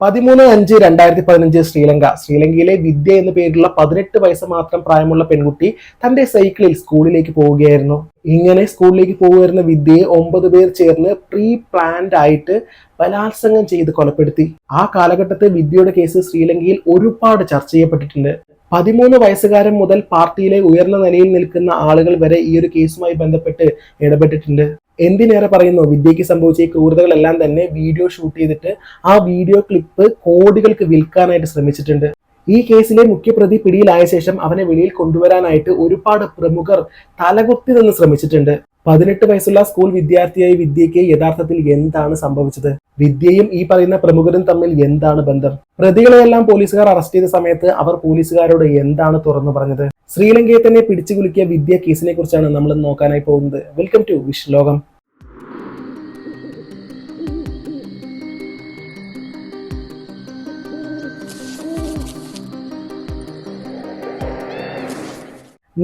പതിമൂന്ന് അഞ്ച് രണ്ടായിരത്തി പതിനഞ്ച് ശ്രീലങ്ക. ശ്രീലങ്കയിലെ വിദ്യ എന്ന പേരിലുള്ള പതിനെട്ട് വയസ്സ് മാത്രം പ്രായമുള്ള പെൺകുട്ടി തന്റെ സൈക്കിളിൽ സ്കൂളിലേക്ക് പോവുകയായിരുന്നു. ഇങ്ങനെ സ്കൂളിലേക്ക് പോകുമായിരുന്ന വിദ്യയെ ഒമ്പത് പേർ ചേർന്ന് പ്രീ പ്ലാൻഡ് ആയിട്ട് ബലാത്സംഗം ചെയ്ത് കൊലപ്പെടുത്തി. ആ കാലഘട്ടത്തെ വിദ്യയുടെ കേസ് ശ്രീലങ്കയിൽ ഒരുപാട് ചർച്ച ചെയ്യപ്പെട്ടിട്ടുണ്ട്. പതിമൂന്ന് വയസ്സുകാരൻ മുതൽ പാർട്ടിയിലെ ഉയർന്ന നിലയിൽ നിൽക്കുന്ന ആളുകൾ വരെ ഈ ഒരു കേസുമായി ബന്ധപ്പെട്ട് ഇടപെട്ടിട്ടുണ്ട്. എന്തിനേറെ പറയുന്നു? വിദ്യയ്ക്ക് സംഭവിച്ച ഈ ക്രൂരതകളെല്ലാം തന്നെ വീഡിയോ ഷൂട്ട് ചെയ്തിട്ട് ആ വീഡിയോ ക്ലിപ്പ് കോടികൾക്ക് വിൽക്കാനായിട്ട് ശ്രമിച്ചിട്ടുണ്ട്. ഈ കേസിലെ മുഖ്യപ്രതി പിടിയിലായ ശേഷം അവനെ വെളിയിൽ കൊണ്ടുവരാനായിട്ട് ഒരുപാട് പ്രമുഖർ തലകുത്തി നിന്ന് ശ്രമിച്ചിട്ടുണ്ട്. പതിനെട്ട് വയസ്സുള്ള സ്കൂൾ വിദ്യാർത്ഥിയായ വിദ്യയ്ക്ക് യഥാർത്ഥത്തിൽ എന്താണ് സംഭവിച്ചത്? വിദ്യയും ഈ പറയുന്ന പ്രമുഖരും തമ്മിൽ എന്താണ് ബന്ധം? പ്രതികളെയെല്ലാം പോലീസുകാർ അറസ്റ്റ് ചെയ്ത സമയത്ത് അവർ പോലീസുകാരോട് എന്താണ് തുറന്നു പറഞ്ഞത്? ശ്രീലങ്കയെ തന്നെ പിടിച്ചു കുലുക്കിയ വിദ്യ കേസിനെ കുറിച്ചാണ് നമ്മൾ നോക്കാനായി പോകുന്നത്. വെൽക്കം ടു വിഷ്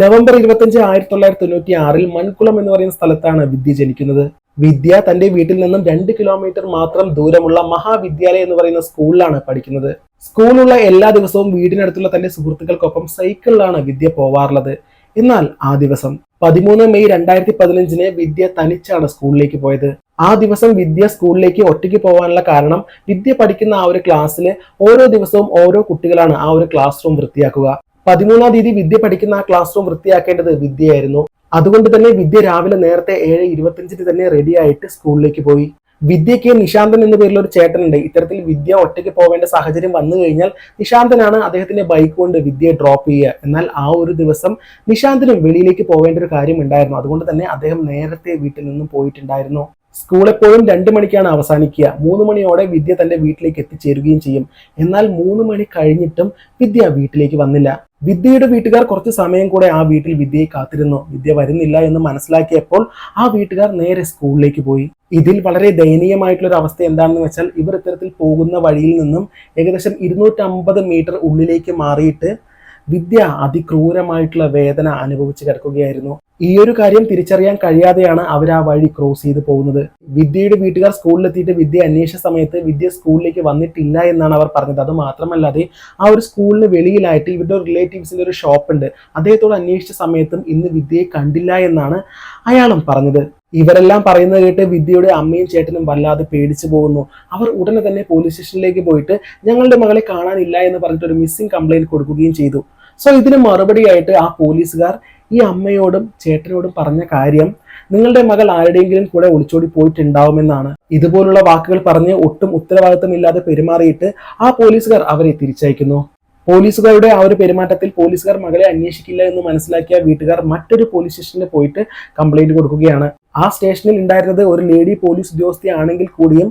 നവംബർ ഇരുപത്തഞ്ച് ആയിരത്തി തൊള്ളായിരത്തി തൊണ്ണൂറ്റി ആറിൽ മൺകുളം എന്ന് പറയുന്ന സ്ഥലത്താണ് വിദ്യ ജനിക്കുന്നത്. വിദ്യ തന്റെ വീട്ടിൽ നിന്നും രണ്ട് കിലോമീറ്റർ മാത്രം ദൂരമുള്ള മഹാവിദ്യാലയം എന്ന് പറയുന്ന സ്കൂളിലാണ് പഠിക്കുന്നത്. സ്കൂളിലുള്ള എല്ലാ ദിവസവും വീടിനടുത്തുള്ള തന്റെ സുഹൃത്തുക്കൾക്കൊപ്പം സൈക്കിളിലാണ് വിദ്യ പോവാറുള്ളത്. എന്നാൽ ആ ദിവസം പതിമൂന്ന് മെയ് രണ്ടായിരത്തി പതിനഞ്ചിന് വിദ്യ തനിച്ചാണ് സ്കൂളിലേക്ക് പോയത്. ആ ദിവസം വിദ്യ സ്കൂളിലേക്ക് ഒറ്റയ്ക്ക് പോകാനുള്ള കാരണം വിദ്യ പഠിക്കുന്ന ആ ഒരു ക്ലാസ്സിൽ ഓരോ ദിവസവും ഓരോ കുട്ടികളാണ് ആ ഒരു ക്ലാസ് റൂം വൃത്തിയാക്കുക. പതിമൂന്നാം തീയതി വിദ്യ പഠിക്കുന്ന ആ ക്ലാസ് റൂം വൃത്തിയാക്കേണ്ടത് വിദ്യയായിരുന്നു. അതുകൊണ്ട് തന്നെ വിദ്യ രാവിലെ നേരത്തെ ഏഴ് ഇരുപത്തിയഞ്ചിന് തന്നെ റെഡിയായിട്ട് സ്കൂളിലേക്ക് പോയി. വിദ്യയ്ക്ക് നിശാന്തൻ എന്ന പേരിൽ ഒരു ചേട്ടനുണ്ട്. ഇത്തരത്തിൽ വിദ്യ ഒറ്റയ്ക്ക് പോവേണ്ട സാഹചര്യം വന്നു കഴിഞ്ഞാൽ നിശാന്തനാണ് അദ്ദേഹത്തിന്റെ ബൈക്ക് കൊണ്ട് വിദ്യയെ ഡ്രോപ്പ് ചെയ്യുക. എന്നാൽ ആ ഒരു ദിവസം നിശാന്തനും വെളിയിലേക്ക് പോകേണ്ട ഒരു കാര്യം ഉണ്ടായിരുന്നു. അതുകൊണ്ട് തന്നെ അദ്ദേഹം നേരത്തെ വീട്ടിൽ നിന്നും പോയിട്ടുണ്ടായിരുന്നു. സ്കൂൾ എപ്പോഴും രണ്ട് മണിക്കാണ് അവസാനിക്കുക. മൂന്ന് മണിയോടെ വിദ്യ തന്റെ വീട്ടിലേക്ക് എത്തിച്ചേരുകയും ചെയ്യും. എന്നാൽ മൂന്ന് മണി കഴിഞ്ഞിട്ടും വിദ്യ വീട്ടിലേക്ക് വന്നില്ല. വിദ്യയുടെ വീട്ടുകാർ കുറച്ച് സമയം കൂടെ ആ വീട്ടിൽ വിദ്യയെ കാത്തിരുന്നു. വിദ്യ വരുന്നില്ല എന്ന് മനസ്സിലാക്കിയപ്പോൾ ആ വീട്ടുകാർ നേരെ സ്കൂളിലേക്ക് പോയി. ഇതിൽ വളരെ ദയനീയമായിട്ടുള്ള ഒരു അവസ്ഥ എന്താണെന്ന് വെച്ചാൽ ഇവർ ഇത്തരത്തിൽ പോകുന്ന വഴിയിൽ നിന്നും ഏകദേശം ഇരുന്നൂറ്റമ്പത് മീറ്റർ ഉള്ളിലേക്ക് മാറിയിട്ട് വിദ്യ അതിക്രൂരമായിട്ടുള്ള വേദന അനുഭവിച്ച് കിടക്കുകയായിരുന്നു. ഈ ഒരു കാര്യം തിരിച്ചറിയാൻ കഴിയാതെയാണ് അവർ ആ വഴി ക്രോസ് ചെയ്ത് പോകുന്നത്. വിദ്യയുടെ വീട്ടുകാർ സ്കൂളിലെത്തിയിട്ട് വിദ്യ അന്വേഷിച്ച സമയത്ത് വിദ്യ സ്കൂളിലേക്ക് വന്നിട്ടില്ല എന്നാണ് അവർ പറഞ്ഞത്. അത് മാത്രമല്ലാതെ ആ ഒരു സ്കൂളിന് വെളിയിലായിട്ട് ഇവരുടെ റിലേറ്റീവ്സിന്റെ ഒരു ഷോപ്പ് ഉണ്ട്. അദ്ദേഹത്തോട് അന്വേഷിച്ച സമയത്തും ഇന്ന് വിദ്യയെ കണ്ടില്ല എന്നാണ് അയാളും പറഞ്ഞത്. ഇവരെല്ലാം പറയുന്നത് കേട്ട് വിദ്യയുടെ അമ്മയും ചേട്ടനും വല്ലാതെ പേടിച്ചു പോകുന്നു. അവർ ഉടനെ തന്നെ പോലീസ് സ്റ്റേഷനിലേക്ക് പോയിട്ട് ഞങ്ങളുടെ മകളെ കാണാനില്ല എന്ന് പറഞ്ഞിട്ട് ഒരു മിസ്സിംഗ് കംപ്ലൈന്റ് കൊടുക്കുകയും ചെയ്തു. സോ ഇതിന് മറുപടിയായിട്ട് ആ പോലീസുകാർ ഈ അമ്മയോടും ചേട്ടനോടും പറഞ്ഞ കാര്യം നിങ്ങളുടെ മകൾ ആരുടെയെങ്കിലും കൂടെ ഒളിച്ചോടി പോയിട്ടുണ്ടാവുമെന്നാണ്. ഇതുപോലുള്ള വാക്കുകൾ പറഞ്ഞ് ഒട്ടും ഉത്തരവാദിത്തമില്ലാതെ പെരുമാറിയിട്ട് ആ പോലീസുകാർ അവരെ തിരിച്ചയക്കുന്നു. പോലീസുകാരുടെ ആ ഒരു പെരുമാറ്റത്തിൽ പോലീസുകാർ മകളെ അന്വേഷിക്കില്ല എന്ന് മനസ്സിലാക്കിയ വീട്ടുകാർ മറ്റൊരു പോലീസ് സ്റ്റേഷനിൽ പോയിട്ട് കംപ്ലൈന്റ് കൊടുക്കുകയാണ്. ആ സ്റ്റേഷനിൽ ഉണ്ടായിരുന്നത് ഒരു ലേഡി പോലീസ് ഉദ്യോഗസ്ഥയാണെങ്കിൽ കൂടിയും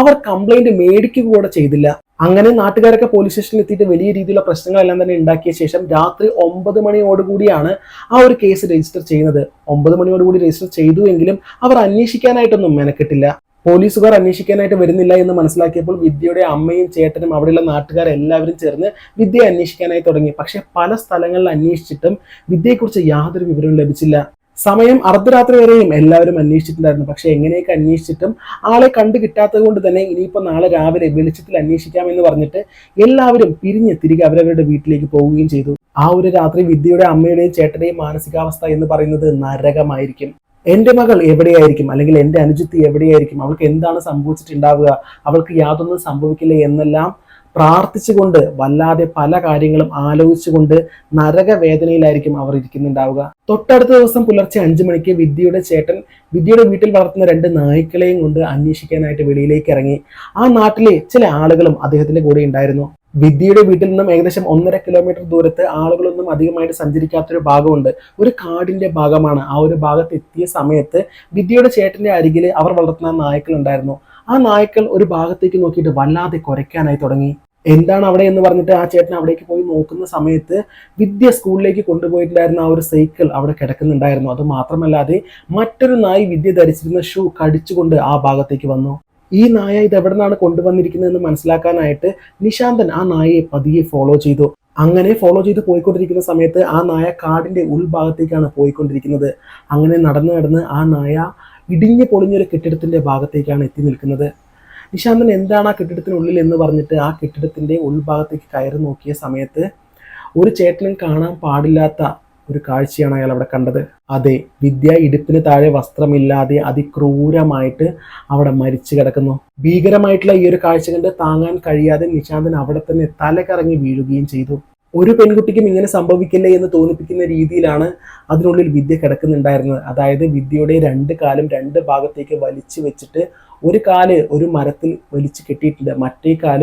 അവർ കംപ്ലൈന്റ് മേടിക്കുക കൂടെ ചെയ്തില്ല. അങ്ങനെ നാട്ടുകാരൊക്കെ പോലീസ് സ്റ്റേഷനിൽ എത്തിയിട്ട് വലിയ രീതിയിലുള്ള പ്രശ്നങ്ങളെല്ലാം തന്നെ ഉണ്ടാക്കിയ ശേഷം രാത്രി ഒമ്പത് മണിയോടുകൂടിയാണ് ആ ഒരു കേസ് രജിസ്റ്റർ ചെയ്യുന്നത്. ഒമ്പത് മണിയോടുകൂടി രജിസ്റ്റർ ചെയ്തു എങ്കിലും അവർ അന്വേഷിക്കാനായിട്ടൊന്നും മെനക്കെട്ടില്ല. പോലീസുകാർ അന്വേഷിക്കാനായിട്ട് വരുന്നില്ല എന്ന് മനസ്സിലാക്കിയപ്പോൾ വിദ്യയുടെ അമ്മയും ചേട്ടനും അവിടെയുള്ള നാട്ടുകാരെല്ലാവരും ചേർന്ന് വിദ്യയെ അന്വേഷിക്കാനായി തുടങ്ങി. പക്ഷെ പല സ്ഥലങ്ങളിൽ അന്വേഷിച്ചിട്ടും വിദ്യയെക്കുറിച്ച് യാതൊരു വിവരവും ലഭിച്ചില്ല. സമയം അർദ്ധരാത്രി വരെയും എല്ലാവരും അന്വേഷിച്ചിട്ടുണ്ടായിരുന്നു. പക്ഷെ എങ്ങനെയൊക്കെ അന്വേഷിച്ചിട്ടും ആളെ കണ്ടു കിട്ടാത്തത് കൊണ്ട് തന്നെ ഇനിയിപ്പോൾ നാളെ രാവിലെ വെളിച്ചത്തിൽ അന്വേഷിക്കാമെന്ന് പറഞ്ഞിട്ട് എല്ലാവരും പിരിഞ്ഞ് തിരികെ അവരവരുടെ വീട്ടിലേക്ക് പോവുകയും ചെയ്തു. ആ ഒരു രാത്രി വിദ്യയുടെ അമ്മയുടെയും ചേട്ടന്റെയും മാനസികാവസ്ഥ എന്ന് പറയുന്നത് നരകമായിരിക്കും. എന്റെ മകൾ എവിടെയായിരിക്കും? അല്ലെങ്കിൽ എന്റെ അനുജിത്തി എവിടെയായിരിക്കും? അവൾക്ക് എന്താണ് സംഭവിച്ചിട്ടുണ്ടാവുക? അവൾക്ക് യാതൊന്നും സംഭവിക്കില്ല എന്നെല്ലാം പ്രാർത്ഥിച്ചുകൊണ്ട് വല്ലാതെ പല കാര്യങ്ങളും ആലോചിച്ചുകൊണ്ട് നരകവേദനയിലായിരിക്കും അവർ ഇരിക്കുന്നുണ്ടാവുക. തൊട്ടടുത്ത ദിവസം പുലർച്ചെ അഞ്ചു മണിക്ക് വിദ്യയുടെ ചേട്ടൻ വിദ്യയുടെ വീട്ടിൽ വളർത്തുന്ന രണ്ട് നായ്ക്കളെയും കൊണ്ട് അന്വേഷിക്കാനായിട്ട് വെളിയിലേക്ക് ഇറങ്ങി. ആ നാട്ടിലെ ചില ആളുകളും അദ്ദേഹത്തിന്റെ കൂടെ ഉണ്ടായിരുന്നു. വിദ്യയുടെ വീട്ടിൽ നിന്നും ഏകദേശം ഒന്നര കിലോമീറ്റർ ദൂരത്ത് ആളുകളൊന്നും അധികമായിട്ട് സഞ്ചരിക്കാത്തൊരു ഭാഗമുണ്ട്. ഒരു കാടിന്റെ ഭാഗമാണ്. ആ ഒരു ഭാഗത്ത് എത്തിയ സമയത്ത് വിദ്യയുടെ ചേട്ടന്റെ അരികിൽ അവർ വളർത്തുന്ന നായ്ക്കൾ ഉണ്ടായിരുന്നു. ആ നായ്ക്കൾ ഒരു ഭാഗത്തേക്ക് നോക്കിയിട്ട് വല്ലാതെ കുരയ്ക്കാനായി തുടങ്ങി. എന്താണ് അവിടെ എന്ന് പറഞ്ഞിട്ട് ആ ചേട്ടൻ അവിടേക്ക് പോയി നോക്കുന്ന സമയത്ത് വിദ്യ സ്കൂളിലേക്ക് കൊണ്ടുപോയിട്ടുണ്ടായിരുന്ന ആ ഒരു സൈക്കിൾ അവിടെ കിടക്കുന്നുണ്ടായിരുന്നു. അത് മാത്രമല്ലാതെ മറ്റൊരു നായി വിദ്യ ധരിച്ചിരുന്ന ഷൂ കടിച്ചുകൊണ്ട് ആ ഭാഗത്തേക്ക് വന്നു. ഈ നായ ഇത് എവിടെ നിന്നാണ് കൊണ്ടുവന്നിരിക്കുന്നതെന്ന് മനസ്സിലാക്കാനായിട്ട് നിശാന്തൻ ആ നായയെ പതിയെ ഫോളോ ചെയ്തു. അങ്ങനെ ഫോളോ ചെയ്ത് പോയിക്കൊണ്ടിരിക്കുന്ന സമയത്ത് ആ നായ കാടിന്റെ ഉൾഭാഗത്തേക്കാണ് പോയിക്കൊണ്ടിരിക്കുന്നത്. അങ്ങനെ നടന്ന് നടന്ന് ആ നായ ഇടിഞ്ഞു പൊളിഞ്ഞൊരു കെട്ടിടത്തിന്റെ ഭാഗത്തേക്കാണ് എത്തി നിൽക്കുന്നത്. നിശാന്തൻ എന്താണ് ആ കെട്ടിടത്തിനുള്ളിൽ എന്ന് പറഞ്ഞിട്ട് ആ കെട്ടിടത്തിന്റെ ഉൾഭാഗത്തേക്ക് കയറി നോക്കിയ സമയത്ത് ഒരു ചേട്ടനും കാണാൻ പാടില്ലാത്ത ഒരു കാഴ്ചയാണ് അയാൾ അവിടെ കണ്ടത്. അതെ വിദ്യ ഇടുപ്പിന് താഴെ വസ്ത്രമില്ലാതെ അതിക്രൂരമായിട്ട് അവിടെ മരിച്ചു കിടക്കുന്നു. ഭീകരമായിട്ടുള്ള ഈ ഒരു കാഴ്ച കണ്ട് താങ്ങാൻ കഴിയാതെ നിശാന്തൻ അവിടെ തന്നെ തലകറങ്ങി വീഴുകയും ചെയ്തു. ഒരു പെൺകുട്ടിക്കും ഇങ്ങനെ സംഭവിക്കില്ലേ എന്ന് തോന്നിപ്പിക്കുന്ന രീതിയിലാണ് അതിനുള്ളിൽ വിദ്യ കിടക്കുന്നുണ്ടായിരുന്നത്. അതായത് വിദ്യയുടെ രണ്ട് കാലും രണ്ട് ഭാഗത്തേക്ക് വലിച്ചു വെച്ചിട്ട് ഒരു കാൽ ഒരു മരത്തിൽ വലിച്ചു കെട്ടിയിട്ടുണ്ട്. മറ്റേ കാൽ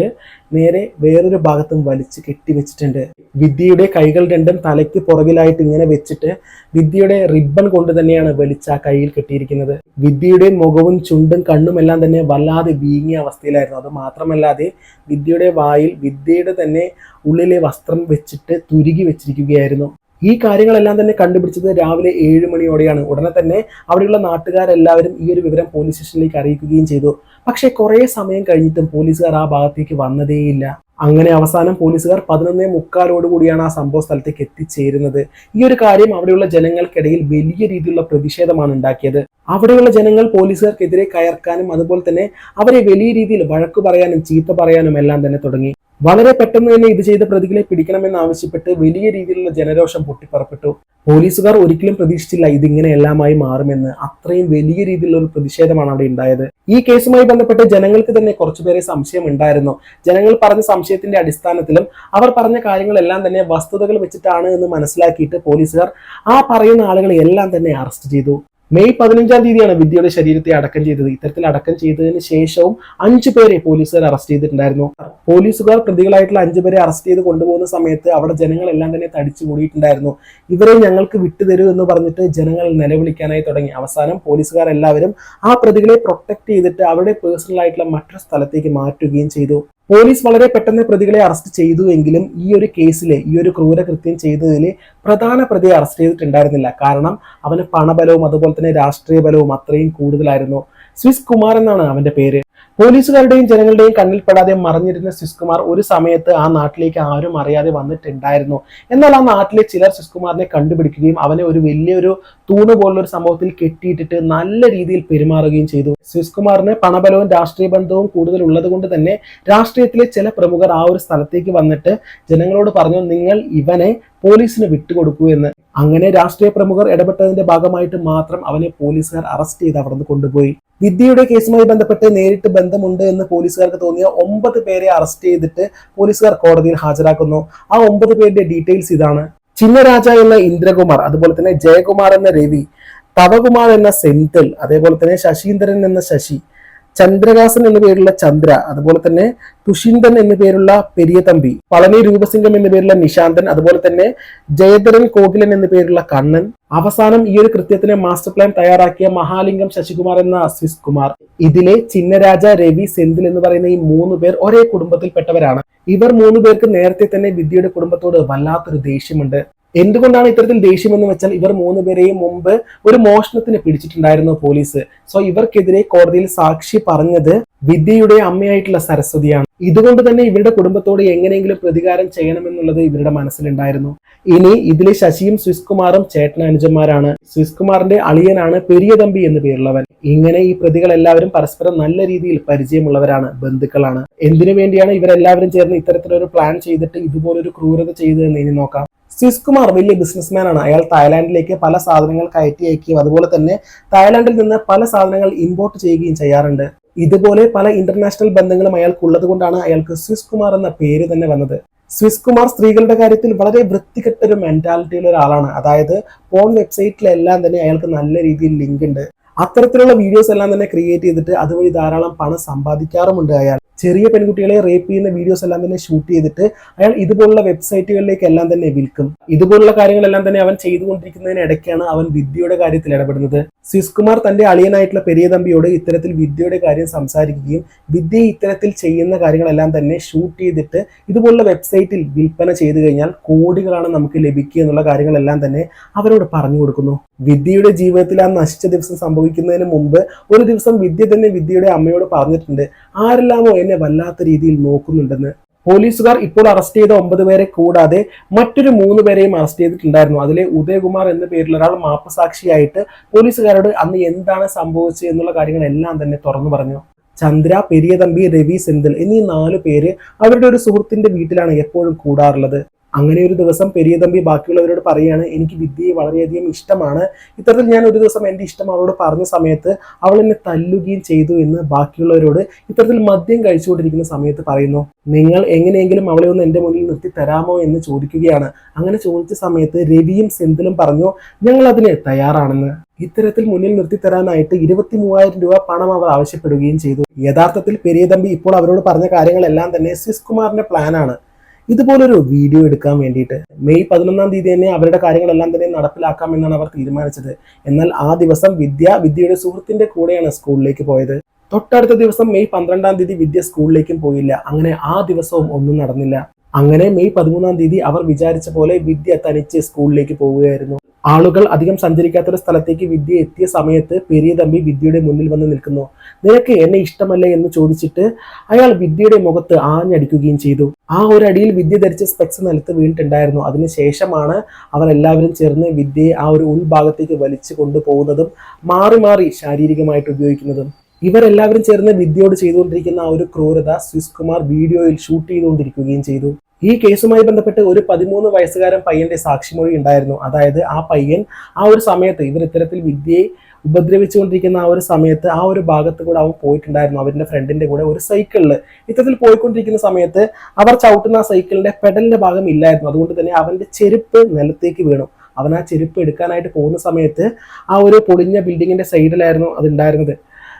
നേരെ വേറൊരു ഭാഗത്തും വലിച്ചു കെട്ടി വെച്ചിട്ടുണ്ട്. വിദ്യയുടെ കൈകൾ രണ്ടും തലയ്ക്ക് പുറകിലായിട്ട് ഇങ്ങനെ വെച്ചിട്ട് വിദ്യയുടെ റിബൺ കൊണ്ട് തന്നെയാണ് വലിച്ച ആ കയ്യിൽ കെട്ടിയിരിക്കുന്നത്. വിദ്യയുടെ മുഖവും ചുണ്ടും കണ്ണും എല്ലാം തന്നെ വല്ലാതെ വീങ്ങിയ അവസ്ഥയിലായിരുന്നു. അത് മാത്രമല്ലാതെ വിദ്യയുടെ വായിൽ വിദ്യയുടെ തന്നെ ഉള്ളിലെ വസ്ത്രം വെച്ചിട്ട് തുരുകി വെച്ചിരിക്കുകയായിരുന്നു. ഈ കാര്യങ്ങളെല്ലാം തന്നെ കണ്ടുപിടിച്ചത് രാവിലെ ഏഴ് മണിയോടെയാണ്. ഉടനെ തന്നെ അവിടെയുള്ള നാട്ടുകാരെല്ലാവരും ഈ ഒരു വിവരം പോലീസ് സ്റ്റേഷനിലേക്ക് അറിയിക്കുകയും ചെയ്തു. പക്ഷേ കുറേ സമയം കഴിഞ്ഞിട്ടും പോലീസുകാർ ആ ഭാഗത്തേക്ക് വന്നതേയില്ല. അങ്ങനെ അവസാനം പോലീസുകാർ പതിനൊന്നേ മുക്കാലോട് കൂടിയാണ് ആ സംഭവ സ്ഥലത്തേക്ക് എത്തിച്ചേരുന്നത്. ഈ ഒരു കാര്യം അവിടെയുള്ള ജനങ്ങൾക്കിടയിൽ വലിയ രീതിയിലുള്ള പ്രതിഷേധമാണ് ഉണ്ടാക്കിയത്. അവിടെയുള്ള ജനങ്ങൾ പോലീസുകാർക്കെതിരെ കയർക്കാനും അതുപോലെ തന്നെ അവരെ വലിയ രീതിയിൽ വഴക്കു പറയാനും ചീത്ത പറയാനും എല്ലാം തന്നെ തുടങ്ങി. വളരെ പെട്ടെന്ന് തന്നെ ഇത് ചെയ്ത പ്രതികളെ പിടിക്കണമെന്ന് ആവശ്യപ്പെട്ട് വലിയ രീതിയിലുള്ള ജനരോഷം പൊട്ടിപ്പറപ്പെട്ടു. പോലീസുകാർ ഒരിക്കലും പ്രതീക്ഷിച്ചില്ല ഇതിങ്ങനെയെല്ലാമായി മാറുമെന്ന്. അത്രയും വലിയ രീതിയിലുള്ള ഒരു പ്രതിഷേധമാണ് അവിടെ ഉണ്ടായത്. ഈ കേസുമായി ബന്ധപ്പെട്ട് ജനങ്ങൾക്ക് തന്നെ കുറച്ചുപേരെ സംശയം ഉണ്ടായിരുന്നു. ജനങ്ങൾ പറഞ്ഞ സംശയത്തിന്റെ അടിസ്ഥാനത്തിലും അവർ പറഞ്ഞ കാര്യങ്ങളെല്ലാം തന്നെ വസ്തുതകൾ വെച്ചിട്ടാണ് എന്ന് മനസ്സിലാക്കിയിട്ട് പോലീസുകാർ ആ പറയുന്ന ആളുകളെ എല്ലാം തന്നെ അറസ്റ്റ് ചെയ്തു. മെയ് പതിനഞ്ചാം തീയതിയാണ് വിദ്യയുടെ ശരീരത്തെ അടക്കം ചെയ്തത്. ഇത്തരത്തിൽ അടക്കം ചെയ്തതിന് ശേഷവും അഞ്ചു പേരെ പോലീസുകാർ അറസ്റ്റ് ചെയ്തിട്ടുണ്ടായിരുന്നു. പോലീസുകാർ പ്രതികളായിട്ടുള്ള അഞ്ചു പേരെ അറസ്റ്റ് ചെയ്ത് കൊണ്ടുപോകുന്ന സമയത്ത് അവിടെ ജനങ്ങളെല്ലാം തന്നെ തടിച്ചു കൂടിയിട്ടുണ്ടായിരുന്നു ഇവരെ ഞങ്ങൾക്ക് വിട്ടുതരൂ എന്ന് പറഞ്ഞിട്ട് ജനങ്ങൾ നിലവിളിക്കാനായി തുടങ്ങി. അവസാനം പോലീസുകാർ എല്ലാവരും ആ പ്രതികളെ പ്രൊട്ടക്ട് ചെയ്തിട്ട് അവരുടെ പേഴ്സണൽ ആയിട്ടുള്ള മറ്റൊരു സ്ഥലത്തേക്ക് മാറ്റുകയും ചെയ്തു. പോലീസ് വളരെ പെട്ടെന്ന് പ്രതികളെ അറസ്റ്റ് ചെയ്തു എങ്കിലും ഈ ഒരു കേസിൽ ഈ ഒരു ക്രൂരകൃത്യം ചെയ്തതിൽ പ്രധാന പ്രതിയെ അറസ്റ്റ് ചെയ്തിട്ടുണ്ടായിരുന്നില്ല. കാരണം അവന് പണബലവും അതുപോലെ തന്നെ രാഷ്ട്രീയ ബലവും അത്രയും കൂടുതലായിരുന്നു. സ്വിസ് കുമാർ എന്നാണ് അവന്റെ പേര്. പോലീസുകാരുടെയും ജനങ്ങളുടെയും കണ്ണിൽപ്പെടാതെ മറിഞ്ഞിരുന്ന സിസ്കുമാർ ഒരു സമയത്ത് ആ നാട്ടിലേക്ക് ആരും അറിയാതെ വന്നിട്ടുണ്ടായിരുന്നു. എന്നാൽ ആ നാട്ടിലെ ചിലർ സിസ്കുമാറിനെ കണ്ടുപിടിക്കുകയും അവനെ ഒരു വലിയൊരു തൂണ് പോലുള്ള ഒരു സംഭവത്തിൽ കെട്ടിയിട്ടിട്ട് നല്ല രീതിയിൽ പെരുമാറുകയും ചെയ്തു. സിസ്കുമാറിന് പണബലവും രാഷ്ട്രീയ ബന്ധവും കൂടുതൽ ഉള്ളത് കൊണ്ട് തന്നെ രാഷ്ട്രീയത്തിലെ ചില പ്രമുഖർ ആ ഒരു സ്ഥലത്തേക്ക് വന്നിട്ട് ജനങ്ങളോട് പറഞ്ഞു നിങ്ങൾ ഇവനെ പോലീസിന് വിട്ടുകൊടുക്കൂ എന്ന്. അങ്ങനെ രാഷ്ട്രീയ പ്രമുഖർ ഇടപെട്ടതിന്റെ ഭാഗമായിട്ട് മാത്രം അവനെ പോലീസുകാർ അറസ്റ്റ് ചെയ്ത് അവിടെ നിന്ന് കൊണ്ടുപോയി. വിദ്യയുടെ കേസുമായി ബന്ധപ്പെട്ട് നേരിട്ട് ബന്ധമുണ്ട് എന്ന് പോലീസുകാർക്ക് തോന്നിയ ഒമ്പത് പേരെ അറസ്റ്റ് ചെയ്തിട്ട് പോലീസുകാർ കോടതിയിൽ ഹാജരാക്കുന്നു. ആ ഒമ്പത് പേരുടെ ഡീറ്റെയിൽസ് ഇതാണ്. ചിന്നരാജ എന്ന ഇന്ദ്രകുമാർ അതുപോലെ തന്നെ ജയകുമാർ എന്ന രവി തവകുമാർ എന്ന സെന്തിൽ അതേപോലെ തന്നെ ശശീന്ദ്രൻ എന്ന ശശി ചന്ദ്രകാസൻ എന്ന പേരുള്ള ചന്ദ്ര അതുപോലെ തന്നെ തുഷിന്തൻ എന്ന പേരുള്ള പെരിയ തമ്പി പളനി രൂപസിംഗം എന്ന പേരുള്ള നിശാന്തൻ അതുപോലെ തന്നെ ജയധരൻ കോകിലൻ എന്ന പേരുള്ള കണ്ണൻ. അവസാനം ഈ ഒരു കൃത്യത്തിന് മാസ്റ്റർ പ്ലാൻ തയ്യാറാക്കിയ മഹാലിംഗം ശശികുമാർ എന്ന സ്വിസ് കുമാർ. ഇതിലെ ചിന്നരാജ രവി സെന്തിൽ എന്ന് പറയുന്ന ഈ മൂന്ന് പേർ ഒരേ കുടുംബത്തിൽപ്പെട്ടവരാണ്. ഇവർ മൂന്ന് പേർക്ക് നേരത്തെ തന്നെ വിദ്യയുടെ കുടുംബത്തോട് വല്ലാത്തൊരു ദേഷ്യമുണ്ട്. എന്തുകൊണ്ടാണ് ഇത്തരത്തിൽ ദേഷ്യം എന്ന് വെച്ചാൽ ഇവർ മൂന്ന് പേരെയും മുമ്പ് ഒരു മോഷണത്തിന് പിടിച്ചിട്ടുണ്ടായിരുന്നു പോലീസ്. സോ ഇവർക്കെതിരെ കോടതിയിൽ സാക്ഷി പറഞ്ഞത് വിദ്യയുടെ അമ്മയായിട്ടുള്ള സരസ്വതിയാണ്. ഇതുകൊണ്ട് തന്നെ ഇവരുടെ കുടുംബത്തോട് എങ്ങനെയെങ്കിലും പ്രതികാരം ചെയ്യണമെന്നുള്ളത് ഇവരുടെ മനസ്സിലുണ്ടായിരുന്നു. ഇനി ഇതിലെ ശശിയും സ്വിസ് കുമാറും ചേട്ടൻ അനുജന്മാരാണ് സ്വിസ് കുമാറിന്റെ അളിയനാണ് പെരിയ തമ്പി എന്ന് പേരുള്ളവൻ. ഇങ്ങനെ ഈ പ്രതികൾ എല്ലാവരും പരസ്പരം നല്ല രീതിയിൽ പരിചയമുള്ളവരാണ് ബന്ധുക്കളാണ്. എന്തിനു വേണ്ടിയാണ് ഇവരെല്ലാവരും ചേർന്ന് ഇത്തരത്തിലൊരു പ്ലാൻ ചെയ്തിട്ട് ഇതുപോലൊരു ക്രൂരത ചെയ്തതെന്ന് ഇനി നോക്കാം. സ്വിസ് കുമാർ വലിയ ബിസിനസ്മാൻ ആണ്. അയാൾ തായ്ലാന്റിലേക്ക് പല സാധനങ്ങൾ കയറ്റി അയക്കുകയും അതുപോലെ തന്നെ തായ്ലാന്റിൽ നിന്ന് പല സാധനങ്ങൾ ഇമ്പോർട്ട് ചെയ്യുകയും ചെയ്യാറുണ്ട്. ഇതുപോലെ പല ഇന്റർനാഷണൽ ബന്ധങ്ങളും അയാൾക്കുള്ളത് കൊണ്ടാണ് അയാൾക്ക് സ്വിസ് കുമാർ എന്ന പേര് തന്നെ വന്നത്. സ്വിസ് കുമാർ സ്ത്രീകളുടെ കാര്യത്തിൽ വളരെ വൃത്തികെട്ട ഒരു മെന്റാലിറ്റിയുള്ള ഒരാളാണ്. അതായത് ഫോൺ വെബ്സൈറ്റിലെല്ലാം തന്നെ അയാൾക്ക് നല്ല രീതിയിൽ ലിങ്ക് ഉണ്ട്. അത്തരത്തിലുള്ള വീഡിയോസ് എല്ലാം തന്നെ ക്രിയേറ്റ് ചെയ്തിട്ട് അതുവഴി ധാരാളം പണം സമ്പാദിക്കാറുമുണ്ട് അയാൾ. ചെറിയ പെൺകുട്ടികളെ റേപ്പ് ചെയ്യുന്ന വീഡിയോസ് എല്ലാം തന്നെ ഷൂട്ട് ചെയ്തിട്ട് അയാൾ ഇതുപോലുള്ള വെബ്സൈറ്റുകളിലേക്ക് എല്ലാം തന്നെ വിൽക്കും. ഇതുപോലുള്ള കാര്യങ്ങളെല്ലാം തന്നെ അവൻ ചെയ്തുകൊണ്ടിരിക്കുന്നതിനിടയ്ക്കാണ് അവൻ വിദ്യയുടെ കാര്യത്തിൽ ഇടപെടുന്നത്. സിസ്കുമാർ തന്റെ അളിയനായിട്ടുള്ള പെരിയ തമ്പിയോട് ഇത്തരത്തിൽ വിദ്യയുടെ കാര്യം സംസാരിക്കുകയും വിദ്യ ഇത്തരത്തിൽ ചെയ്യുന്ന കാര്യങ്ങളെല്ലാം തന്നെ ഷൂട്ട് ചെയ്തിട്ട് ഇതുപോലുള്ള വെബ്സൈറ്റിൽ വിൽപ്പന ചെയ്തു കഴിഞ്ഞാൽ കോടികളാണ് നമുക്ക് ലഭിക്കുക എന്നുള്ള കാര്യങ്ങളെല്ലാം തന്നെ അവരോട് പറഞ്ഞു കൊടുക്കുന്നു. വിദ്യയുടെ ജീവിതത്തിൽ ആ നശിച്ച ദിവസം സംഭവിക്കുന്നതിന് മുമ്പ് ഒരു ദിവസം വിദ്യ തന്നെ വിദ്യയുടെ അമ്മയോട് പറഞ്ഞിട്ടുണ്ട് ആരെല്ലാമോ എന്നെ വല്ലാത്ത രീതിയിൽ നോക്കുന്നുണ്ടെന്ന് പോലീസുകാർ ഇപ്പോൾ അറസ്റ്റ് ചെയ്ത ഒമ്പത് പേരെ കൂടാതെ മറ്റൊരു മൂന്ന് പേരെയും അറസ്റ്റ് ചെയ്തിട്ടുണ്ടായിരുന്നു. അതിലെ ഉദയകുമാർ എന്ന പേരിൽ ഒരാൾ മാപ്പസാക്ഷിയായിട്ട് പോലീസുകാരോട് അന്ന് എന്താണ് സംഭവിച്ചത് എന്നുള്ള കാര്യങ്ങളെല്ലാം തന്നെ തുറന്നു പറഞ്ഞു. ചന്ദ്ര പെരിയതമ്പി രവി സെന്തിൽ എന്നീ നാല് പേര് അവരുടെ ഒരു സുഹൃത്തിന്റെ വീട്ടിലാണ് എപ്പോഴും കൂടാറുള്ളത്. അങ്ങനെ ഒരു ദിവസം പെരിയതമ്പി ബാക്കിയുള്ളവരോട് പറയുകയാണ് എനിക്ക് വിദ്യയെ വളരെയധികം ഇഷ്ടമാണ്. ഇത്തരത്തിൽ ഞാൻ ഒരു ദിവസം എന്റെ ഇഷ്ടം അവളോട് പറഞ്ഞ സമയത്ത് അവൾ എന്നെ തല്ലുകയും ചെയ്തു എന്ന് ബാക്കിയുള്ളവരോട് ഇത്തരത്തിൽ മദ്യം കഴിച്ചുകൊണ്ടിരിക്കുന്ന സമയത്ത് പറയുന്നു നിങ്ങൾ എങ്ങനെയെങ്കിലും അവളെ ഒന്ന് എന്റെ മുന്നിൽ നിർത്തി തരാമോ എന്ന് ചോദിക്കുകയാണ്. അങ്ങനെ ചോദിച്ച സമയത്ത് രവിയും സെന്തിലും പറഞ്ഞു ഞങ്ങൾ അതിന് തയ്യാറാണെന്ന്. ഇത്തരത്തിൽ മുന്നിൽ നിർത്തി തരാനായിട്ട് ഇരുപത്തി മൂവായിരം രൂപ പണം അവർ ആവശ്യപ്പെടുകയും ചെയ്തു. യഥാർത്ഥത്തിൽ പെരിയതമ്പി ഇപ്പോൾ അവരോട് പറഞ്ഞ കാര്യങ്ങളെല്ലാം തന്നെ സ്വിസ് കുമാറിന്റെ പ്ലാനാണ് ഇതുപോലൊരു വീഡിയോ എടുക്കാൻ വേണ്ടിയിട്ട് മെയ് പതിനൊന്നാം തീയതി തന്നെ അവരുടെ കാര്യങ്ങളെല്ലാം തന്നെ നടപ്പിലാക്കാമെന്നാണ് അവർ തീരുമാനിച്ചത്. എന്നാൽ ആ ദിവസം വിദ്യ വിദ്യയുടെ സുഹൃത്തിന്റെ കൂടെയാണ് സ്കൂളിലേക്ക് പോയത്. തൊട്ടടുത്ത ദിവസം മെയ് പന്ത്രണ്ടാം തീയതി വിദ്യ സ്കൂളിലേക്കും പോയില്ല. അങ്ങനെ ആ ദിവസവും ഒന്നും നടന്നില്ല. അങ്ങനെ മെയ് പതിമൂന്നാം തീയതി അവർ വിചാരിച്ച പോലെ വിദ്യ തനിച്ച് സ്കൂളിലേക്ക് പോവുകയായിരുന്നു. ആളുകൾ അധികം സഞ്ചരിക്കാത്തൊരു സ്ഥലത്തേക്ക് വിദ്യ എത്തിയ സമയത്ത് പെരിയ തമ്പി വിദ്യയുടെ മുന്നിൽ വന്ന് നിൽക്കുന്നു. നിനക്ക് എന്നെ ഇഷ്ടമല്ലേ എന്ന് ചോദിച്ചിട്ട് അയാൾ വിദ്യയുടെ മുഖത്ത് ആഞ്ഞടിക്കുകയും ചെയ്തു. ആ ഒരു അടിയിൽ വിദ്യ ധരിച്ച സ്പെക്സ് നിലത്ത് വീണിട്ടുണ്ടായിരുന്നു. അതിനുശേഷമാണ് അവർ എല്ലാവരും ചേർന്ന് വിദ്യയെ ആ ഒരു ഉൾഭാഗത്തേക്ക് വലിച്ചു കൊണ്ടുപോകുന്നതും മാറി മാറി ശാരീരികമായിട്ട് ഉപയോഗിക്കുന്നതും. ഇവരെല്ലാവരും ചേർന്ന് വിദ്യയോട് ചെയ്തുകൊണ്ടിരിക്കുന്ന ആ ഒരു ക്രൂരത സ്വിസ് കുമാർ വീഡിയോയിൽ ഷൂട്ട് ചെയ്തുകൊണ്ടിരിക്കുകയും ചെയ്തു. ഈ കേസുമായി ബന്ധപ്പെട്ട് ഒരു പതിമൂന്ന് വയസ്സുകാരൻ പയ്യന്റെ സാക്ഷിമൊഴി ഉണ്ടായിരുന്നു. അതായത് ആ പയ്യൻ ആ ഒരു സമയത്ത് ഇവർ ഇത്തരത്തിൽ വിദ്യയെ ഉപദ്രവിച്ചുകൊണ്ടിരിക്കുന്ന ആ ഒരു സമയത്ത് ആ ഒരു ഭാഗത്ത് കൂടെ അവൻ പോയിട്ടുണ്ടായിരുന്നു. അവരുടെ ഫ്രണ്ടിന്റെ കൂടെ ഒരു സൈക്കിളിൽ ഇത്തരത്തിൽ പോയിക്കൊണ്ടിരിക്കുന്ന സമയത്ത് അവർ ചവിട്ടുന്ന ആ സൈക്കിളിന്റെ പെഡലിന്റെ ഭാഗം ഇല്ലായിരുന്നു. അതുകൊണ്ട് തന്നെ അവന്റെ ചെരുപ്പ് നിലത്തേക്ക് വീണു. അവൻ ആ ചെരുപ്പ് എടുക്കാനായിട്ട് പോകുന്ന സമയത്ത് ആ ഒരു പൊളിഞ്ഞ ബിൽഡിങ്ങിന്റെ സൈഡിലായിരുന്നു അത് ഉണ്ടായിരുന്നത്.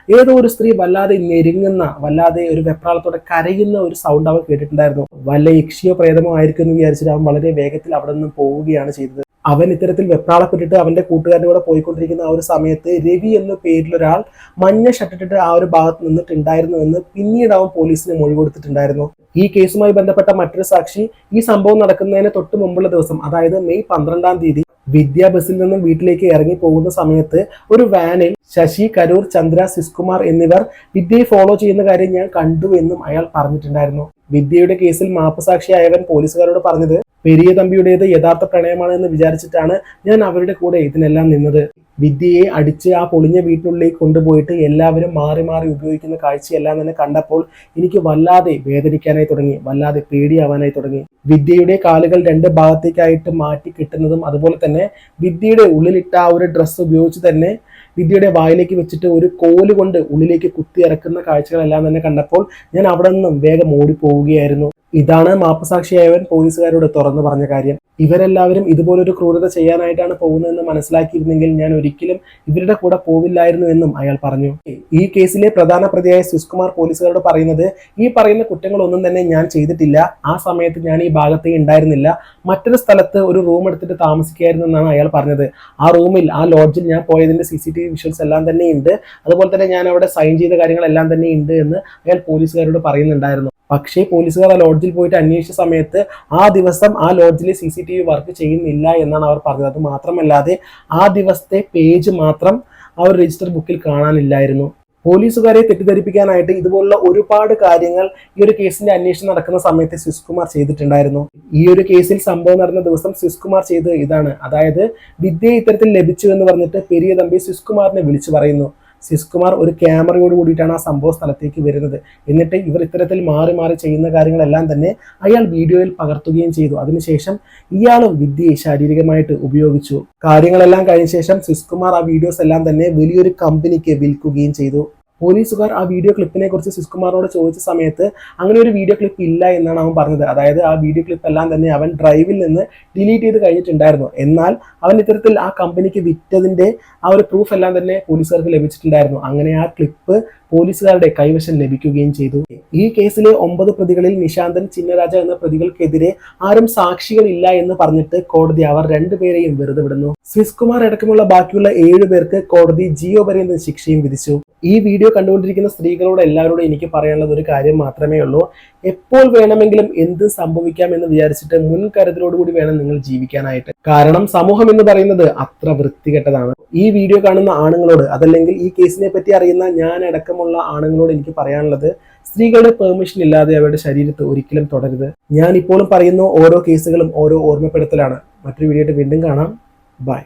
ഏതോ ഒരു സ്ത്രീ വല്ലാതെ ഞെരുങ്ങുന്ന വല്ലാതെ ഒരു വെപ്രാളത്തോടെ കരയുന്ന ഒരു സൗണ്ട് അവൻ കേട്ടിട്ടുണ്ടായിരുന്നു. വല്ല യക്ഷിയോ പ്രേതമോ ആയിരിക്കും എന്ന് വിചാരിച്ചിട്ട് അവൻ വളരെ വേഗത്തിൽ അവിടെ നിന്ന് പോവുകയാണ് ചെയ്തത്. അവൻ ഇത്തരത്തിൽ വെപ്രാളപ്പെട്ടിട്ട് അവന്റെ കൂട്ടുകാരന്റെ കൂടെ പോയിക്കൊണ്ടിരിക്കുന്ന ആ ഒരു സമയത്ത് രവി എന്ന പേരിലൊരാൾ മഞ്ഞ ഷട്ടിട്ടിട്ട് ആ ഒരു ഭാഗത്ത് നിന്നിട്ടുണ്ടായിരുന്നു എന്ന് പിന്നീട് അവൻ പോലീസിന് മൊഴി കൊടുത്തിട്ടുണ്ടായിരുന്നു. ഈ കേസുമായി ബന്ധപ്പെട്ട മറ്റൊരു സാക്ഷി ഈ സംഭവം നടക്കുന്നതിന് തൊട്ട് മുമ്പുള്ള ദിവസം അതായത് മെയ് പന്ത്രണ്ടാം തീയതി വിദ്യാ ബസ്സിൽ നിന്നും വീട്ടിലേക്ക് ഇറങ്ങി പോകുന്ന സമയത്ത് ഒരു വാനിൽ ശശി കരൂർ ചന്ദ്ര സിസ്കുമാർ എന്നിവർ വിദ്യയെ ഫോളോ ചെയ്യുന്ന കാര്യം ഞാൻ കണ്ടു എന്നും അയാൾ പറഞ്ഞിട്ടുണ്ടായിരുന്നു. വിദ്യയുടെ കേസിൽ മാപ്പസാക്ഷിയായവൻ പോലീസുകാരോട് പറഞ്ഞത് പെരിയ തമ്പിയുടേത് യഥാർത്ഥ പ്രണയമാണ് എന്ന് വിചാരിച്ചിട്ടാണ് ഞാൻ അവരുടെ കൂടെ ഇതിനെല്ലാം നിന്നത്. വിദ്യയെ അടിച്ച് ആ പൊളിഞ്ഞ വീട്ടിനുള്ളിലേക്ക് കൊണ്ടുപോയിട്ട് എല്ലാവരും മാറി മാറി ഉപയോഗിക്കുന്ന കാഴ്ചയെല്ലാം തന്നെ കണ്ടപ്പോൾ എനിക്ക് വല്ലാതെ വേദനിക്കാനായി തുടങ്ങി വല്ലാതെ പേടിയാവാനായി തുടങ്ങി. വിദ്യയുടെ കാലുകൾ രണ്ട് ഭാഗത്തേക്കായിട്ട് മാറ്റി കിട്ടുന്നതും അതുപോലെ തന്നെ വിദ്യയുടെ ഉള്ളിലിട്ട ആ ഒരു ഡ്രസ്സ് ഉപയോഗിച്ച് തന്നെ വിദ്യയുടെ വായിലേക്ക് വെച്ചിട്ട് ഒരു കോൽ കൊണ്ട് ഉള്ളിലേക്ക് കുത്തി ഇറക്കുന്ന കാഴ്ചകളെല്ലാം തന്നെ കണ്ടപ്പോൾ ഞാൻ അവിടെ നിന്നും വേഗം ഓടിപ്പോവുകയായിരുന്നു. ഇതാണ് മാപ്പസാക്ഷിയായവൻ പോലീസുകാരോട് തുറന്നു പറഞ്ഞ കാര്യം. ഇവരെല്ലാവരും ഇതുപോലൊരു ക്രൂരത ചെയ്യാനായിട്ടാണ് പോകുന്നതെന്ന് മനസ്സിലാക്കിയിരുന്നെങ്കിൽ ഞാൻ ഒരിക്കലും ഇവരുടെ കൂടെ പോവില്ലായിരുന്നു എന്നും അയാൾ പറഞ്ഞു. ഈ കേസിലെ പ്രധാന പ്രതിയായ സുസ്കുമാർ പോലീസുകാരോട് പറയുന്നത് ഈ പറയുന്ന കുറ്റങ്ങളൊന്നും തന്നെ ഞാൻ ചെയ്തിട്ടില്ല. ആ സമയത്ത് ഞാൻ ഈ ഭാഗത്തേ ഉണ്ടായിരുന്നില്ല. മറ്റൊരു സ്ഥലത്ത് ഒരു റൂം എടുത്തിട്ട് താമസിക്കുകയായിരുന്നു എന്നാണ് അയാൾ പറഞ്ഞത്. ആ റൂമിൽ ആ ലോഡ്ജിൽ ഞാൻ പോയതിന്റെ C C T V visuals എല്ലാം തന്നെ ഉണ്ട് അതുപോലെ തന്നെ ഞാൻ അവിടെ സൈൻ ചെയ്ത കാര്യങ്ങളെല്ലാം തന്നെ ഉണ്ട് എന്ന് അയാൾ പോലീസുകാരോട് പറയുന്നുണ്ടായിരുന്നു. പക്ഷേ പോലീസുകാർ ആ ലോഡ്ജിൽ പോയിട്ട് അന്വേഷിച്ച സമയത്ത് ആ ദിവസം ആ ലോഡ്ജിൽ C C T V work ചെയ്യുന്നില്ല എന്നാണ് അവർ പറഞ്ഞത്. അത് മാത്രമല്ലാതെ ആ ദിവസത്തെ പേജ് മാത്രം ആ ഒരു രജിസ്റ്റർ ബുക്കിൽ കാണാനില്ലായിരുന്നു. പോലീസുകാരെ തെറ്റിദ്ധരിപ്പിക്കാനായിട്ട് ഇതുപോലുള്ള ഒരുപാട് കാര്യങ്ങൾ ഈ ഒരു കേസിന്റെ അന്വേഷണം നടക്കുന്ന സമയത്ത് സുസ്കുമാർ ചെയ്തിട്ടുണ്ടായിരുന്നു. ഈ ഒരു കേസിൽ സംഭവം നടന്ന ദിവസം സുസ്കുമാർ ചെയ്തത് ഇതാണ്. അതായത് വിദ്യ ഇത്തരത്തിൽ ലഭിച്ചു എന്ന് പറഞ്ഞിട്ട് പെരിയ തമ്പി സുസ്കുമാറിനെ വിളിച്ചു പറയുന്നു. സിസ്കുമാർ ഒരു ക്യാമറയോട് കൂടിയിട്ടാണ് ആ സംഭവ സ്ഥലത്തേക്ക് വരുന്നത്. എന്നിട്ട് ഇവർ ഇത്തരത്തിൽ മാറി മാറി ചെയ്യുന്ന കാര്യങ്ങളെല്ലാം തന്നെ അയാൾ വീഡിയോയിൽ പകർത്തുകയും ചെയ്തു. അതിനുശേഷം ഇയാളും വിദ്യയെ ശാരീരികമായിട്ട് ഉപയോഗിച്ചു. കാര്യങ്ങളെല്ലാം കഴിഞ്ഞ ശേഷം സിസ്കുമാർ ആ വീഡിയോസ് എല്ലാം തന്നെ വലിയൊരു കമ്പനിക്ക് വിൽക്കുകയും ചെയ്തു. പോലീസുകാർ ആ വീഡിയോ ക്ലിപ്പിനെ കുറിച്ച് സുസ്കുമാറിനോട് ചോദിച്ച സമയത്ത് അങ്ങനെ ഒരു വീഡിയോ ക്ലിപ്പ് ഇല്ല എന്നാണ് അവൻ പറഞ്ഞത്. അതായത് ആ വീഡിയോ ക്ലിപ്പ് എല്ലാം തന്നെ അവൻ ഡ്രൈവിൽ നിന്ന് ഡിലീറ്റ് ചെയ്ത് കഴിഞ്ഞിട്ടുണ്ടായിരുന്നു. എന്നാൽ അവൻ ഇത്തരത്തിൽ ആ കമ്പനിക്ക് വിറ്റതിന്റെ ആ ഒരു പ്രൂഫ് എല്ലാം തന്നെ പോലീസുകാർക്ക് ലഭിച്ചിട്ടുണ്ടായിരുന്നു. അങ്ങനെ ആ ക്ലിപ്പ് പോലീസുകാരുടെ കൈവശം ലഭിക്കുകയും ചെയ്തു. ഈ കേസിലെ ഒമ്പത് പ്രതികളിൽ നിശാന്തൻ ചിന്നരാജ എന്ന പ്രതികൾക്കെതിരെ ആരും സാക്ഷികളില്ല എന്ന് പറഞ്ഞിട്ട് കോടതി അവർ രണ്ടുപേരെയും വെറുതെ വിടുന്നു. സ്വിസ് കുമാർ അടക്കമുള്ള ബാക്കിയുള്ള ഏഴു പേർക്ക് കോടതി ജിയോ പര്യന്ത ശിക്ഷയും വിധിച്ചു. ഈ വീഡിയോ കണ്ടുകൊണ്ടിരിക്കുന്ന സ്ത്രീകളോട് എല്ലാവരോടും എനിക്ക് പറയാനുള്ളത് ഒരു കാര്യം മാത്രമേ ഉള്ളൂ. എപ്പോൾ വേണമെങ്കിലും എന്ത് സംഭവിക്കാം എന്ന് വിചാരിച്ചിട്ട് മുൻകരുതലോടുകൂടി വേണം നിങ്ങൾ ജീവിക്കാനായിട്ട്. കാരണം സമൂഹം എന്ന് പറയുന്നത് അത്ര വൃത്തികെട്ടതാണ്. ഈ വീഡിയോ കാണുന്ന ആണുങ്ങളോട് അതല്ലെങ്കിൽ ഈ കേസിനെ പറ്റി അറിയുന്ന ഞാൻ അടക്കമുള്ള ആണുങ്ങളോട് എനിക്ക് പറയാനുള്ളത് സ്ത്രീകളുടെ പെർമിഷൻ ഇല്ലാതെ അവരുടെ ശരീരത്ത് ഒരിക്കലും തുടരുത്. ഞാൻ ഇപ്പോഴും പറയുന്ന ഓരോ കേസുകളും ഓരോ ഓർമ്മപ്പെടുത്തലാണ്. മറ്റൊരു വീഡിയോ വീണ്ടും കാണാം. ബൈ